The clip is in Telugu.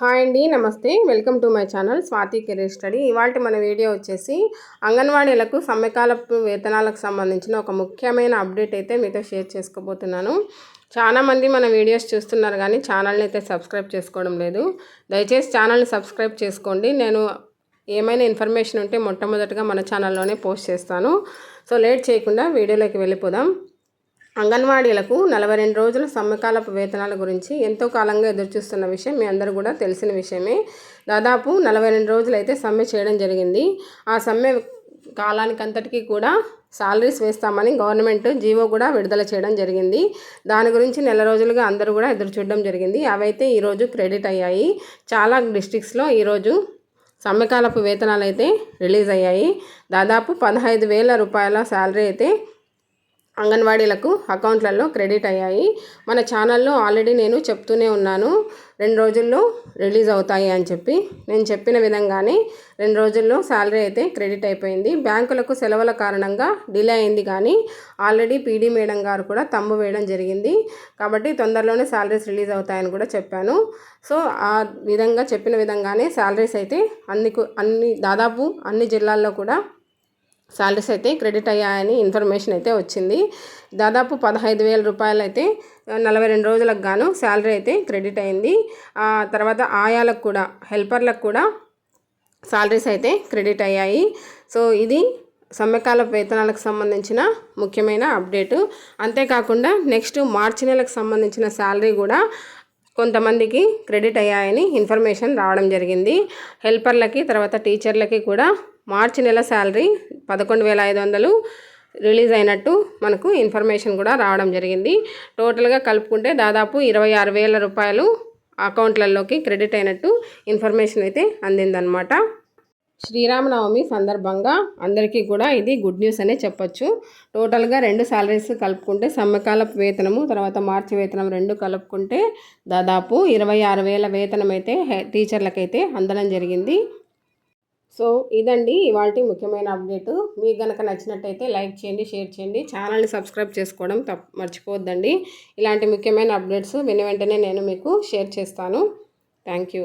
హాయ్ అండి నమస్తే. Welcome to my channel Swathi career study. ఇవాళ మన వీడియో వచ్చేసి అంగన్వాడీలకు సమ్మెకాల వేతనాలకు సంబంధించిన ఒక ముఖ్యమైన అప్డేట్ అయితే మీతో షేర్ చేసుకోబోతున్నాను. చాలామంది మన వీడియోస్ చూస్తున్నారు కానీ ఛానల్ని అయితే సబ్స్క్రైబ్ చేసుకోవడం లేదు. దయచేసి ఛానల్ని సబ్స్క్రైబ్ చేసుకోండి. నేను ఏమైనా ఇన్ఫర్మేషన్ ఉంటే మొట్టమొదటిగా మన ఛానల్లోనే పోస్ట్ చేస్తాను. సో లేట్ చేయకుండా వీడియోలోకి వెళ్ళిపోదాం. అంగన్వాడీలకు నలభై రెండు రోజుల సమ్మెకాలపు వేతనాల గురించి ఎంతో కాలంగా ఎదురుచూస్తున్న విషయం మీ అందరూ కూడా తెలిసిన విషయమే. దాదాపు నలభై రెండు రోజులు అయితే సమ్మె చేయడం జరిగింది. ఆ సమ్మె కాలానికంతటికీ కూడా శాలరీస్ వేస్తామని గవర్నమెంట్ జీవో కూడా విడుదల చేయడం జరిగింది. దాని గురించి నెల రోజులుగా అందరూ కూడా ఎదురు చూడడం జరిగింది. అవైతే ఈరోజు క్రెడిట్ అయ్యాయి. చాలా డిస్టిక్స్లో ఈరోజు సమ్మెకాలపు వేతనాలు అయితే రిలీజ్ అయ్యాయి. దాదాపు పదహైదు వేల రూపాయల శాలరీ అయితే అంగన్వాడీలకు అకౌంట్లలో క్రెడిట్ అయ్యాయి. మన ఛానల్లో ఆల్రెడీ నేను చెప్తూనే ఉన్నాను. రెండు రోజుల్లో రిలీజ్ అవుతాయి అని చెప్పి. నేను చెప్పిన విధంగానే రెండు రోజుల్లో శాలరీ అయితే క్రెడిట్ అయిపోయింది. బ్యాంకులకు సెలవుల కారణంగా డిలే అయింది కానీ ఆల్రెడీ పీడీ మేడం గారు కూడా తమ్ము వేయడం జరిగింది. కాబట్టి తొందరలోనే శాలరీస్ రిలీజ్ అవుతాయని కూడా చెప్పాను. సో ఆ విధంగా చెప్పిన విధంగానే శాలరీస్ అయితే అన్ని అన్ని దాదాపు అన్ని జిల్లాల్లో కూడా శాలరీస్ అయితే క్రెడిట్ అయ్యాయని ఇన్ఫర్మేషన్ అయితే వచ్చింది. దాదాపు పదహైదు వేల రూపాయలు అయితే నలభై రెండు రోజులకు గాను శాలరీ అయితే క్రెడిట్ అయింది. ఆ తర్వాత ఆయాలకు కూడా హెల్పర్లకు కూడా శాలరీస్ అయితే క్రెడిట్ అయ్యాయి. సో ఇది సమ్మెకాల వేతనాలకు సంబంధించిన ముఖ్యమైన అప్డేటు. అంతేకాకుండా నెక్స్ట్ మార్చి నెలకు సంబంధించిన శాలరీ కూడా కొంతమందికి క్రెడిట్ అయ్యాయని ఇన్ఫర్మేషన్ రావడం జరిగింది. హెల్పర్లకి తర్వాత టీచర్లకి కూడా మార్చి నెల శాలరీ పదకొండు వేల ఐదు వందలు రిలీజ్ అయినట్టు మనకు ఇన్ఫర్మేషన్ కూడా రావడం జరిగింది. టోటల్గా కలుపుకుంటే దాదాపు ఇరవై ఆరు వేల రూపాయలు అకౌంట్లలోకి క్రెడిట్ అయినట్టు ఇన్ఫర్మేషన్ అయితే అందిందనమాట శ్రీరామనవమి సందర్భంగా అందరికీ కూడా ఇది గుడ్ న్యూస్ అనే చెప్పొచ్చు. టోటల్గా రెండు శాలరీస్ కలుపుకుంటే సమ్మకాల వేతనము తర్వాత మార్చి వేతనం రెండు కలుపుకుంటే దాదాపు ఇరవై ఆరు వేల వేతనం అయితే టీచర్లకైతే అందడం జరిగింది. సో ఇదండి ఇవాళ ముఖ్యమైన అప్డేటు. మీకు కనుక నచ్చినట్టయితే లైక్ చేయండి షేర్ చేయండి. ఛానల్ని సబ్స్క్రైబ్ చేసుకోవడం తప్ప మర్చిపోవద్దండి. ఇలాంటి ముఖ్యమైన అప్డేట్స్ విని వెంటనే నేను మీకు షేర్ చేస్తాను. Thank you.